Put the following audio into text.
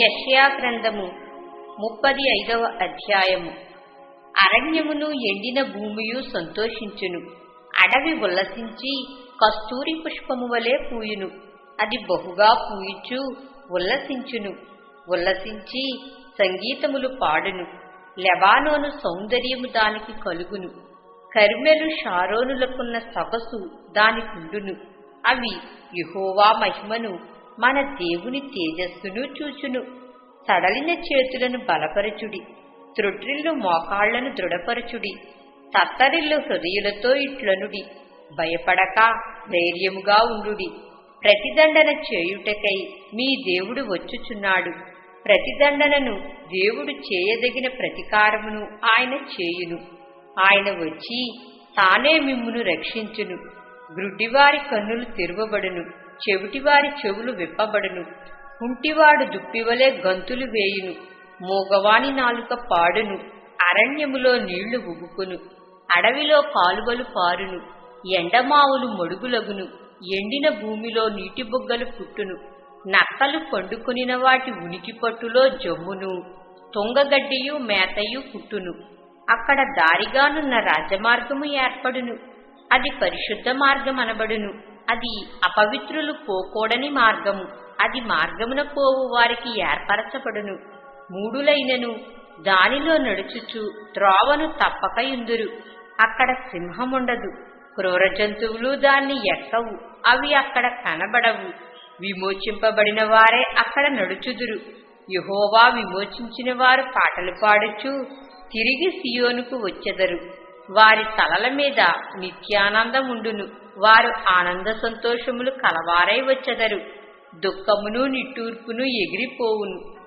యష్యా గ్రంథము ముప్పది ఐదవ అధ్యాయము. అరణ్యమును ఎండిన భూమియు సంతోషించును. అడవి ఉల్లసించి కస్తూరి పుష్పము వలె పూయును. అది బహుగా పూయిచు ఉల్లసించును. ఉల్లసించి సంగీతములు పాడును. లెబానోను సౌందర్యము దానికి కలుగును. కర్మెలు షారోనులకున్న సొగసు దానికుండును అవి యుహోవా మహిమను మన దేవుని తేజస్సును చూచును. సడలిన చేతులను బలపరచుడి. త్రుట్రిల్లు మోకాళ్ళను దృఢపరచుడి. తత్తరిల్లు హృదయులతో ఇట్లనుడి. భయపడక ధైర్యముగా ఉండుడి. ప్రతిదండన చేయుటకై మీ దేవుడు వచ్చుచున్నాడు. ప్రతిదండనను దేవుడు చేయదగిన ప్రతికారమును ఆయన చేయును. ఆయన వచ్చి తానే మిమ్మును రక్షించును. గ్రుడ్డివారి కన్నులు తెరువబడును చెవిటివారి చెవులు విప్పబడును. కుంటివాడు దుప్పివలే గంతులు వేయును మూగవాని నాలుక పాడును అరణ్యములో నీళ్ళు ఉబుకును అడవిలో కాలువలు పారును ఎండమావులు మొడుగులగును ఎండిన భూమిలో నీటి బుగ్గలు పుట్టును నక్కలు పండుకొనిన వాటి ఉనికి పట్టులో జమ్మును తొంగగడ్డియు మేతయు పుట్టును అక్కడ దారిగానున్న రాజమార్గము ఏర్పడును. అది పరిశుద్ధ మార్గం అనబడును. అది అపవిత్రులు పోకూడని మార్గము. అది మార్గమున పోవు వారికి ఏర్పరచబడును. మూడులైనను దానిలో నడుచుచు త్రోవను తప్పక ఇందురు. అక్కడ సింహముండదు. క్రూర జంతువులు దాన్ని ఎక్కవు అవి అక్కడ కనబడవు. విమోచింపబడిన వారే అక్కడ నడుచుదురు. యహోవా విమోచించిన వారు పాటలు పాడుచు తిరిగి సియోనుకు వచ్చెదరు. వారి తలల మీద నిత్యానందముండును వారు ఆనంద సంతోషములు కలవారై వచ్చెదరు. దుఃఖమును నిట్టూర్పును ఎగిరిపోవును.